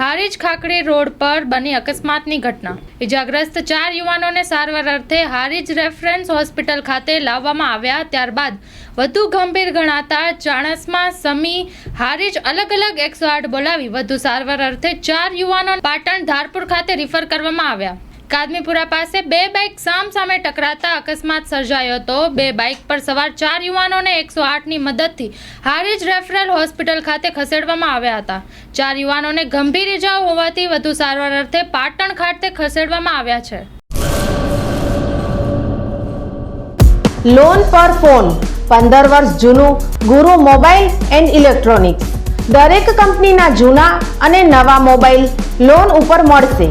Harij ખાકડી road પર બની અકસ્માતની ઘટના. ઇજાગ્રસ્ત ચાર યુવાનોને સારવાર અર્થે હારીજ રેફરન્સ હોસ્પિટલ ખાતે લાવવામાં આવ્યા. ત્યારબાદ વધુ ગંભીર ગણાતા ચાણસમાં સમી હારીજ અલગ અલગ એકસો આઠ બોલાવી વધુ સારવાર અર્થે ચાર યુવાનો પાટણ ધારપુર ખાતે રિફર કરવામાં આવ્યા. કાદમીપુરા પાસે બે બાઇક સામ સામે ટકરાતા અકસ્માત સર્જાયો હતો. બે બાઇક પર સવાર ચાર યુવાનોને એકસો આઠની મદદથી હારીજ રેફરલ હોસ્પિટલ ખાતે ખસેડવામાં આવ્યા હતા. ચાર યુવાનોને ગંભીર ઇજાઓ હોવાથી વધુ સારવાર અર્થે પાટણ ખાતે ખસેડવામાં આવ્યા છે. લોન પર ફોન પંદર વર્ષ જૂનું, ગુરુ મોબાઈલ એન્ડ ઇલેક્ટ્રોનિક્સ. દરેક કંપનીના જૂના અને નવા મોબાઈલ લોન ઉપર મળશે.